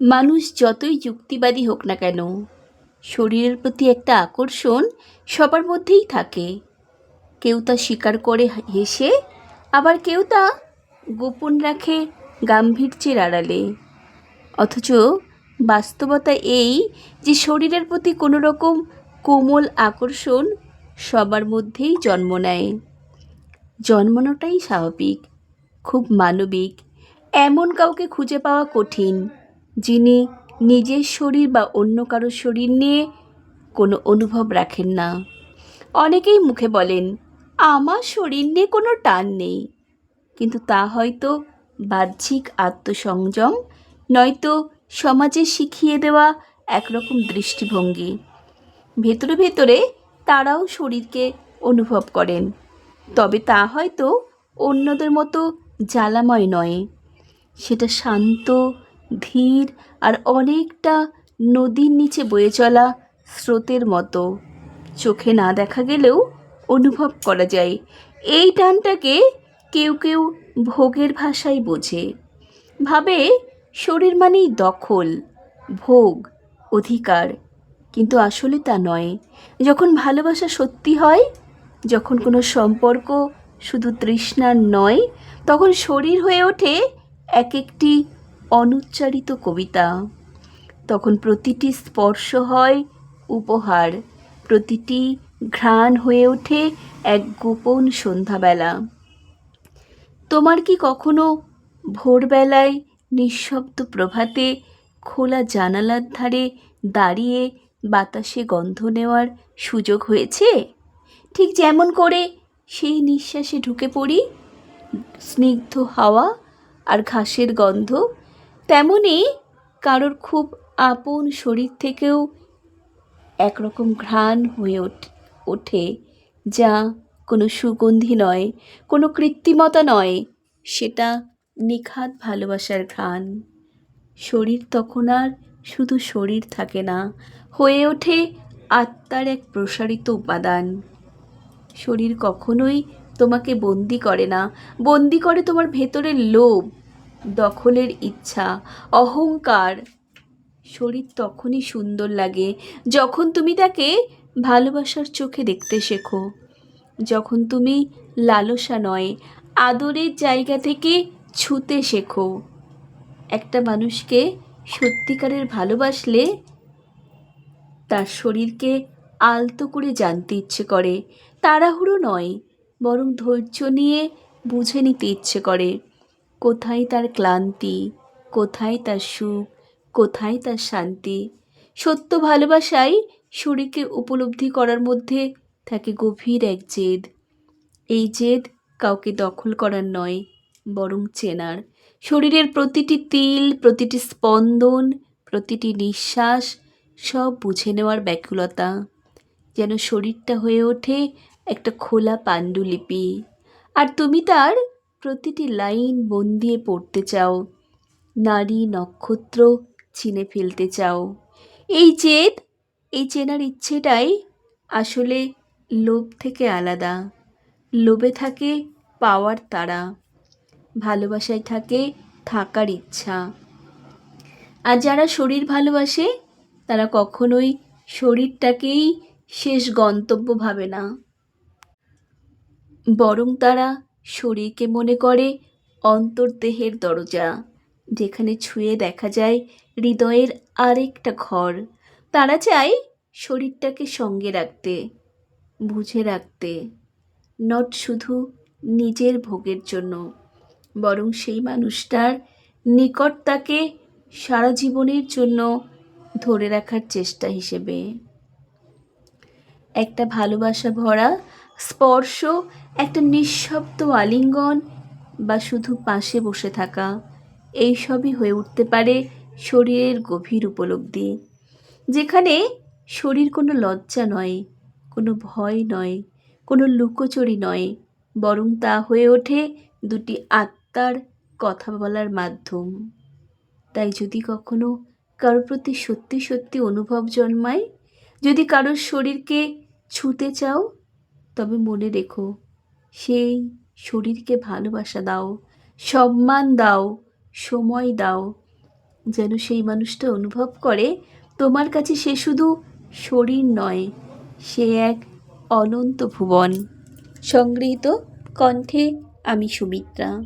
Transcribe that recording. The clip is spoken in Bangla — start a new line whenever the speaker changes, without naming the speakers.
মানুষ যতই যুক্তিবাদী হোক না কেন, শরীরের প্রতি একটা আকর্ষণ সবার মধ্যেই থাকে। কেউ তা স্বীকার করে হেসে, আবার কেউ তা গোপন রাখে গাম্ভীর্যের আড়ালে। অথচ বাস্তবতা এই যে শরীরের প্রতি কোনো রকম কোমল আকর্ষণ সবার মধ্যেই জন্ম নেয়। জন্মানোটাই স্বাভাবিক, খুব মানবিক, এমন কাউকে খুঁজে পাওয়া কঠিন। যিনি নিজের শরীর বা অন্য কারোর শরীর নিয়ে কোনো অনুভব রাখেন না। অনেকেই মুখে বলেন, আমার শরীর নিয়ে কোনো টান নেই। কিন্তু তা হয়তো বাহ্যিক আত্মসংযম, নয়তো সমাজে শিখিয়ে দেওয়া একরকম দৃষ্টিভঙ্গি। ভেতরে ভেতরে তারাও শরীরকে অনুভব করেন। তবে তা হয়তো অন্যদের মতো জ্বালাময় নয়। সেটা শান্ত ধীর আর অনেকটা নদীর নিচে বয়ে চলা স্রোতের মতো। চোখে না দেখা গেলেও অনুভব করা যায়। এই টানটাকে কেউ কেউ ভোগের ভাষায় বোঝে। ভাবে শরীর মানেই দখল, ভোগ, অধিকার। কিন্তু আসলে তা নয়। যখন ভালোবাসা সত্যি হয়, যখন কোনো সম্পর্ক শুধু তৃষ্ণার নয়, তখন শরীর হয়ে ওঠে এক একটি অনুচ্চারিত কবিতা। তখন প্রতিটি স্পর্শ হয় উপহার। প্রতিটি ঘ্রাণ হয়ে ওঠে এক গোপন সন্ধ্যাবেলা। তোমার কি কখনো ভোরবেলায় নিঃশব্দ প্রভাতে খোলা জানালার ধারে দাঁড়িয়ে বাতাসে গন্ধ নেওয়ার সুযোগ হয়েছে? ঠিক যেমন করে সেই নিঃশ্বাসে ঢুকে পড়ি স্নিগ্ধ হাওয়া আর ঘাসের গন্ধ তেমনই কারোর খুব আপন শরীর থেকেও একরকম ঘ্রাণ হয়ে ওঠ- ওঠে, যা কোনো সুগন্ধি নয়, কোনো কৃত্রিমতা নয়, সেটা নিখাত ভালোবাসার ঘ্রাণ। শরীর তখন আর শুধু শরীর থাকে না, হয়ে ওঠে আত্মার এক প্রসারিত উপাদান। শরীর কখনোই তোমাকে বন্দি করে না, বন্দি করে তোমার ভেতরের লোভ দখলের ইচ্ছা, অহংকার। শরীর তখনই সুন্দর লাগে যখন তুমি তাকে ভালোবাসার চোখে দেখতে শেখো। যখন তুমি লালসা নয়, আদরের জায়গা থেকে ছুতে শেখো। একটা মানুষকে সত্যিকারের ভালোবাসলে তার শরীরকে আলতো করে জানতে ইচ্ছে করে। তাড়াহুড়ো নয়, বরং ধৈর্য নিয়ে বুঝে নিতে ইচ্ছে করে। কোথায় তার ক্লান্তি, কোথায় তার সুখ, কোথায় তার শান্তি? সত্য ভালোবাসাই শরীরকে উপলব্ধি করার মধ্যে থাকে গভীর এক জেদ। এই জেদ কাউকে দখল করার নয়, বরং চেনার। শরীরের প্রতিটি তিল, প্রতিটি স্পন্দন, প্রতিটি নিঃশ্বাস সব বুঝে নেওয়ার ব্যাকুলতা, যেন শরীরটা হয়ে ওঠে একটা খোলা পাণ্ডুলিপি। আর তুমি তার প্রতিটি লাইন মন দিয়ে পড়তে চাও। নারী নক্ষত্র চিনে ফেলতে চাও। এই জেদ এই চেনার ইচ্ছেটাই আসলে লোভ থেকে আলাদা। লোভে থাকে পাওয়ার তারা। ভালোবাসায় থাকে থাকার ইচ্ছা। আর যারা শরীর ভালোবাসে, তারা কখনোই শরীরটাকেই শেষ গন্তব্য ভাবে না। বরং তারা শরীরকে মনে করে অন্তর্দেহের দরজা, যেখানে ছুঁয়ে দেখা যায় হৃদয়ের আরেকটা ঘর। তারা চায় শরীরটাকে সঙ্গে রাখতে, বুঝে রাখতে, নট শুধু নিজের ভোগের জন্য, বরং সেই মানুষটার নিকট তাকে সারা জীবনের জন্য ধরে রাখার চেষ্টা হিসেবে। একটা ভালোবাসা ভরা স্পর্শ, একটা নিঃশব্দ আলিঙ্গন বা শুধু পাশে বসে থাকা, এই সবই হয়ে উঠতে পারে শরীরের গভীর উপলব্ধি, যেখানে শরীর কোনো লজ্জা নয়, কোনো ভয় নয়, কোনো লুকোচুরি নয়, বরং তা হয়ে ওঠে দুটি আত্মার কথা বলার মাধ্যম। তাই যদি কখনো কারোর প্রতি সত্যি সত্যি অনুভব জন্মায়, যদি কারোর শরীরকে ছুতে চাও তবে মনে রেখো, সেই শরীরকে ভালোবাসা দাও, সম্মান দাও, সময় দাও। যেন সেই মানুষটা অনুভব করে, তোমার কাছে সে শুধু শরীর নয়, সে এক অনন্ত ভুবন। সংগৃহীত কণ্ঠে আমি সুমিত্রা।